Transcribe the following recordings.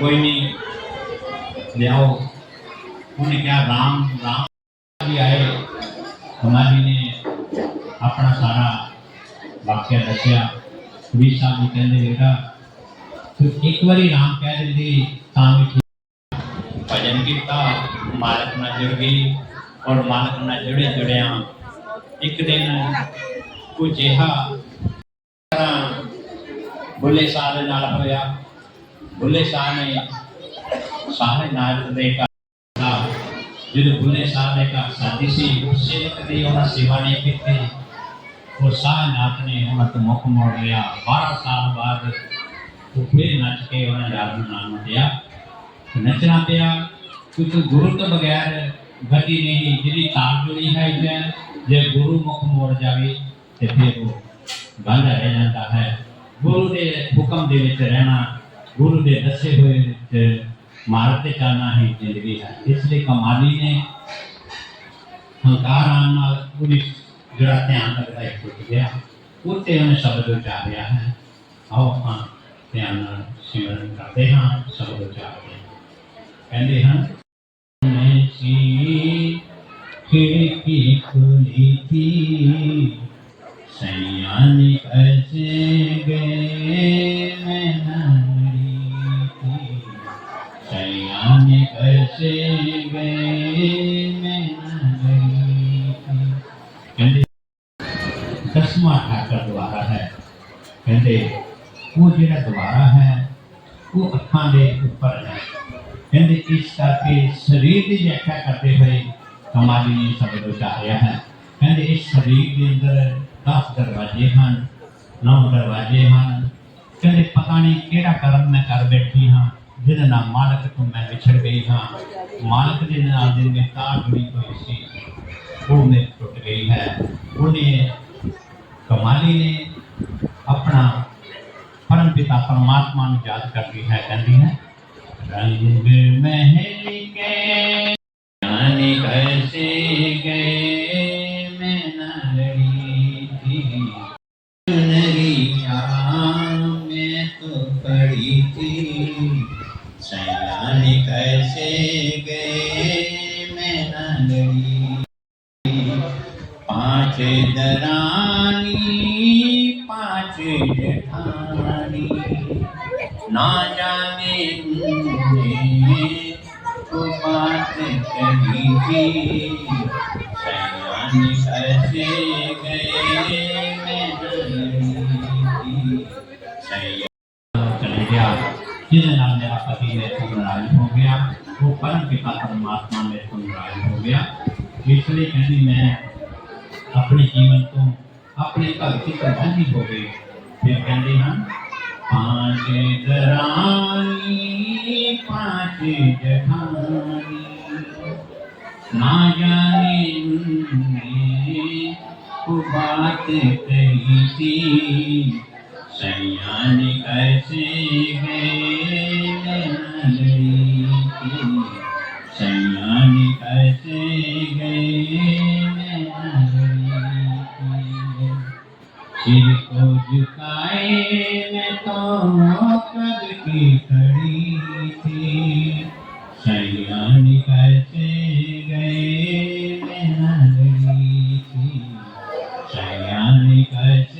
कोई नहीं। लियाओ उन्हें क्या राम राम भी आए। हमारी ने अपना सारा वाक्य दसिया भी साहब जी कहते बेटा फिर एक बार राम कह देंगे तां भी ठीक भजन कीता, मालक ना जुड़ गई और मालक ना जुड़े जुड़िया एक दिन कुछ ऐसा बोले सारे नाल होया। भुले साने साने शाह नारदे का, जिन भुले साने का साथी साजिशी सेवक दी उन्हें सेवा नहीं की थी और शाह नाथ ने उन्हें तो मुख मोड़ लिया। बारह साल बाद तो फिर नाच के उन्हें राजू नाम दिया। तो नचना दिया क्योंकि गुरु तो बगैर गति नहीं जी ताल जुड़ी है इधर जब गुरु मुख मोड़ जावे तो फिर वो बंद रह जाता है। गुरु के हुक्म देने से रहना गुरु के दसे हुए मार्ग से चलना ही ज़िंदगी है। इसलिए कमाली ने हंकार आना, पूरी जरा ध्यान रखता है टूट गया उसे उन्हें शब्द उचार उचारिया है, आओ हाँ ध्यान सिमरन करते हाँ शब्द उचार उचारते कहते हैं खिड़की खुली थी सयानी ऐसे ਹੈ ਦਾ ਦੁਆਰਾ ਹੈ। ਕਹਿੰਦੇ, ਉਹ ਜਿਹੜਾ ਦੁਆਰਾ ਹੈ, ਉਹ ਅੱਖਾਂ ਦੇ ਉੱਪਰ ਹੈ। ਕਹਿੰਦੇ, ਇਸ ਕਰਕੇ ਸਰੀਰ ਦੀ ਵਿਆਖਿਆ ਕਰਦੇ ਹੋਏ ਕਮਾਲੀ ਨੇ ਸ਼ਬਦ ਉਚਾਰਿਆ ਹੈ। ਕਹਿੰਦੇ, ਇਸ ਸਰੀਰ ਦੇ ਅੰਦਰ 10 ਦਰਵਾਜ਼ੇ ਹਨ, ਨੌ ਦਰਵਾਜ਼ੇ ਹਨ। ਕਹਿੰਦੇ, ਪਤਾ ਨਹੀਂ ਕਿਹੜਾ ਕਰਮ ਮੈਂ ਕਰ ਬੈਠੀ ਹਾਂ, ਜਿਹਦੇ ਨਾਲ ਮਾਲਕ ਤੋਂ ਮੈਂ ਵਿਛੜ ਗਈ ਹਾਂ। ਮਾਲਕ ਦੇ ਨਾਲ ਦੇ ਵਿੱਚ ਤਾਰ ਜੁੜੀ ਹੋਈ ਸੀ, ਉਹ ਨੇ ਟੁੱਟ ਗਈ ਹੈ। ਉਹਨੇ कमाली ने अपना परम पिता परमात्मा याद कर दी है कहती है रंग महल के जाने कैसे गए मैं नड़ी थी तो थी कैसे गए मैं दरा ना जाने को बात कही थी। सयान कैसे गए चले नाम मेरा पति मेरे को नाराज़ हो गया, वो परम पिता परमात्मा मेरे को नाराज़ हो गया। इसलिए कहने मैं अपने जीवन को, अपने घर की प्रभावी हो गई। फिर कहते हैं पाँच दरानी पाँच जठानी। ना जाने उनने को बात कही थी सैया कैसे गए सैया कैसे गए सिर को? झुकाए मैं तो कब की खड़ी थी। सयान कैसे गए मैं थी। सयान कैसे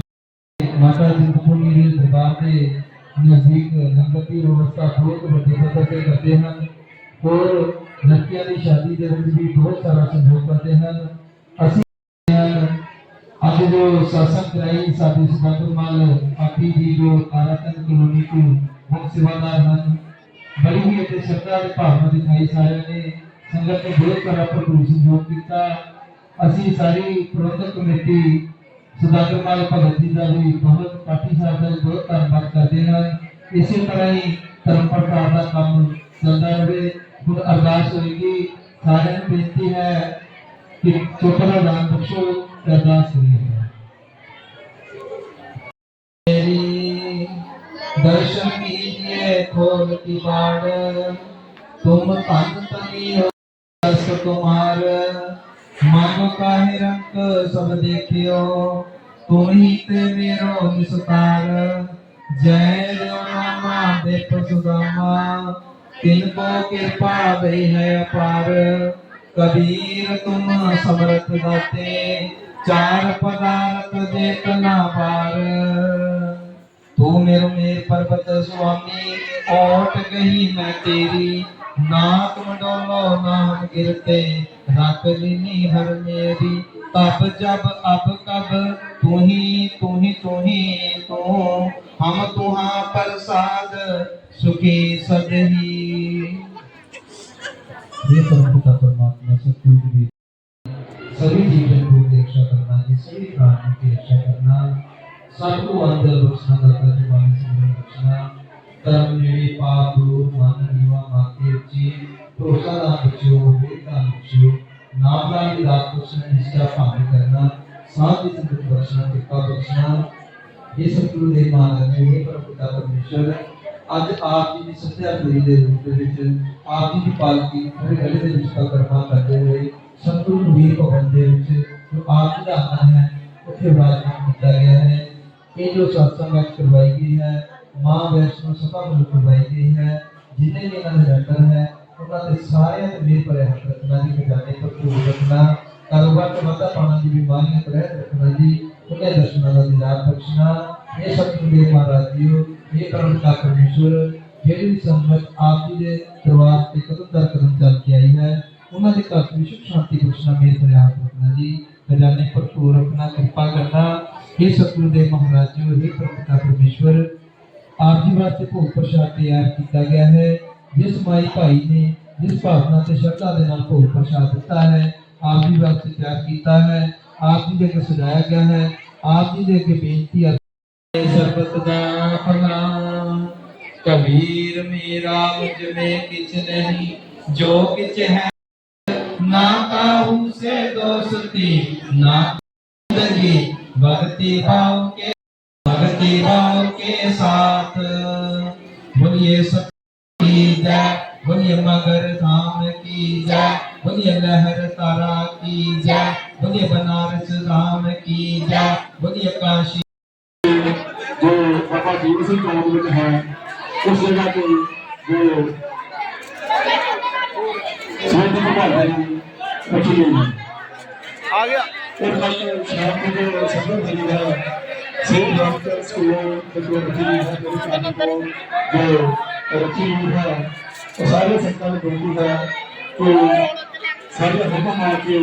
ਨਜ਼ਦੀਕ ਲੰਗਰ ਦੀ ਵਿਵਸਥਾ ਬਹੁਤ ਵੱਡੀ ਪੱਧਰ ਤੇ ਕਰਦੇ ਹਨ ਔਰ ਲੜਕੀਆਂ ਦੀ ਸ਼ਾਦੀ ਦੇ ਵਿੱਚ ਵੀ ਬਹੁਤ ਸਾਰਾ ਸਹਿਯੋਗ ਕਰਦੇ ਹਨ ਅਸੀਂ ਅੱਜ ਜੋ ਸਾਸਨ ਕਰਾਈ ਸਾਡੀ ਸੁਬੰਧਮਾਲ ਆਖੀ ਜੀ ਜੋ ਤਾਰਾਤਨ ਕਲੋਨੀ ਤੋਂ ਮੁੱਖ ਸੇਵਾਦਾਰ ਹਨ ਬੜੀ ਹੀ ਅਤੇ ਸ਼ਰਧਾ ਦੇ ਭਾਵਨਾ ਦਿਖਾਈ ਸਾਰਿਆਂ ਨੇ ਸੰਗਤ ਨੇ ਬਹੁਤ ਸਾਰਾ ਭਰਪੂਰ ਸਹਿਯੋਗ ਕੀਤਾ ਅਸੀਂ ਸਾਰੀ ਪ੍ਰਬੰਧਕ ਕਮੇਟੀ ਸੁਦਾਗਰ ਮਾਲ ਭਗਤ ਜੀ ਦਾ ਵੀ ਬਹੁਤ ਪਾਠੀ ਸਾਹਿਬ ਦਾ ਵੀ ਬਹੁਤ ਧੰਨਵਾਦ ਕਰਦੇ ਹਾਂ ਇਸੇ ਤਰ੍ਹਾਂ ਹੀ ਧਰਮ ਪ੍ਰਚਾਰ ਦਾ ਕੰਮ ਚੱਲਦਾ ਰਹੇ ਹੁਣ ਅਰਦਾਸ ਹੋਏਗੀ ਸਾਰਿਆਂ ਨੂੰ ਬੇਨਤੀ ਹੈ ਕਿ ਚੁੱਪ ਦਾ ਦਾਨ ਬਖਸ਼ੋ ਅਰਦਾਸ ਹੋਏਗੀ ਮੇਰੀ ਦਰਸ਼ਨ ਕੀਜੀਏ ਖੋਲ ਕੀ ਬਾੜ ਤੁਮ ਧਨ ਤਨੀ ਹੋ ਦਸ ਕੁਮਾਰ ਮਨ ਕਾਹੇ ਰੰਗ ਸਭ ਦੇਖਿਓ ਤੁਮ ਹੀ ਤੇ ਮੇਰੋ ਨਿਸਤਾਰ जय देव नामा देव सुदामा तिनको कृपा भई है अपार। कबीर तुम समरथ दाते। चार पदार्थ देत ना पार। तू मेरो मेर पर्वत स्वामी, ओट गई मैं तेरी। नाक मंडोलो नाम गिरते। रख लीनी हर मेरी। तब जब अब कब? तू ही तू ही तू ही, तू। हम तुहा प्रसाद सुखी सदही ये परमपिता परमात्मा सतयुग की सभी जीवन को की रक्षा करना जी सभी प्राणियों की रक्षा करना सबको अंदर बख्शना दाता जुबानी सिमरन बख्शना कर्म नेड़े पाप दूर मन नीवा माते उच्ची भरोसा दान बच्चो वेद दान बच्चो नाम दान की दात बख्शना निष्ठा भाव करना साथ ही संगत बख्शना कृपा बख्शना ਇਹ ਸਤਿਗੁਰੂ ਦੇ ਮਾਲਕ ਨੇ, ਇਹ ਪ੍ਰਭੂਤਾ ਪਰਮੇਸ਼ਰ ਹੈ। ਅੱਜ ਆਪ ਜੀ ਦੀ ਸੱਚਾ ਪੂਰੀ ਦੇ ਰੂਪ ਦੇ ਵਿੱਚ ਆਪ ਜੀ ਦੀ ਪਾਲਕੀ ਪੂਰੇ ਗਲੇ ਦੇ ਵਿੱਚ ਕਰਮਾ ਕਰਦੇ ਹੋਏ ਸਤਿਗੁਰੂ ਵੀ ਭਵਨ ਦੇ ਵਿੱਚ ਜੋ ਆਪ ਜੀ ਦਾ ਆਨ ਹੈ, ਉੱਥੇ ਵਿਰਾਜਮਾਨ ਕੀਤਾ ਗਿਆ ਹੈ। ਇਹ ਜੋ ਸਤਸੰਗ ਅੱਜ ਕਰਵਾਈ ਗਈ ਹੈ, ਮਾਂ ਵੈਸ਼ਨੋ ਸਭਾ ਨੂੰ ਕਰਵਾਈ ਗਈ ਹੈ, ਜਿੰਨੇ ਵੀ ਇਹਨਾਂ ਦੇ ਰੈਂਡਰ ਹੈ, ਉਹਨਾਂ ਤੇ ਸਾਰਿਆਂ ਤੇ ਮੇਰ ਭਰਿਆ ਹੱਥ ਰੱਖਣਾ ਜੀ, ਖਜ਼ਾਨੇ ਤੋਂ ਰੱਖਣਾ, ਕਾਰੋਬਾਰ ਤੇ ਵਾਧਾ ਪਾਉਣਾ ਦੀ ਬਿਮਾਰੀਆਂ ਤੋਂ ਰਹਿਤ ਰੱਖਣਾ ਜੀ ਉਹਨੇ ਦਰਸ਼ਨਾਂ ਦਾ ਦੀਦਾਰ ਬਖਸ਼ਣਾ ਇਹ ਸਤਿਗੁਰੂ ਦੇਵ ਮਹਾਰਾਜ ਜੀਓ ਇਹ ਪਰਮ ਪਿਤਾ ਪਰਮੇਸ਼ਵਰ ਜਿਹੜੀ ਵੀ ਸੰਗਤ ਆਪ ਜੀ ਦੇ ਦਰਬਾਰ ਤੇ ਕਦਮ ਦਰ ਕਦਮ ਚੱਲ ਕੇ ਆਈ ਹੈ ਉਹਨਾਂ ਦੇ ਘਰ ਵਿੱਚ ਸੁਖ ਸ਼ਾਂਤੀ ਬਖਸ਼ਣਾ ਮੇਰ ਭਰੇ ਹੱਥ ਰੱਖਣਾ ਜੀ ਖਜ਼ਾਨੇ ਭਰਪੂਰ ਰੱਖਣਾ ਕਿਰਪਾ ਕਰਨਾ ਇਹ ਸਤਿਗੁਰੂ ਦੇਵ ਮਹਾਰਾਜ ਜੀਓ ਇਹ ਪਰਮ ਪਿਤਾ ਪਰਮੇਸ਼ਵਰ ਆਪ ਜੀ ਵਾਸਤੇ ਭੋਗ ਪ੍ਰਸ਼ਾਦ ਤਿਆਰ ਕੀਤਾ ਗਿਆ ਹੈ ਜਿਸ ਮਾਈ ਭਾਈ ਨੇ ਜਿਸ ਭਾਵਨਾ ਤੇ ਸ਼ਰਧਾ ਦੇ ਨਾਲ ਭੋਗ ਪ੍ਰਸ਼ਾਦ ਦਿੱਤਾ ਹੈ ਆਪ ਜੀ ਵਾਸਤੇ ਤਿਆਰ ਕੀਤਾ आप जी के सजाया गया है। आप जी के बेनती सरबत का भला कबीर मेरा मुझमें किच नहीं, जो किच है ना काहू से दोस्ती ना ज़िंदगी भक्ति भाव के, भक्ति भाव के साथ। बोलिए सब जय, बोलिए मगर धाम की जय, बोलिए लहर तारा की जय। ਵਧੀਆ ਬਨਾਰਸ ਰਾਮ ਕੀ ਜੈ ਵਧੀਆ ਕਾਸ਼ੀ। ਜੋ ਬਾਬਾ ਜੀਵਨ ਸਿੰਘ ਚੌਂਕ ਵਿੱਚ ਹੈ ਉਸ ਜਗ੍ਹਾ ਤੇ ਜੋ ਸਾਡੀ ਭਗਵਾਨ ਜੀ ਪਹੁੰਚੀ ਹੋਈ ਆ ਗਿਆ। ਇਹ ਭਾਈ ਸ਼ਾਮ ਦੇ ਸਭਨ ਜੀ ਦਾ ਸੇਵ ਡਾਕਟਰ ਸਕੂਲ ਕਟੋਰਤੀ ਜੋ ਰੱਖੀ ਹੋਈ ਹੈ ਸਾਰੇ ਸੰਤਾਂ ਨੂੰ ਬੇਨਤੀ ਹੈ। ਕਿ ਸਾਰੇ ਹੁਕਮ ਆ ਕੇ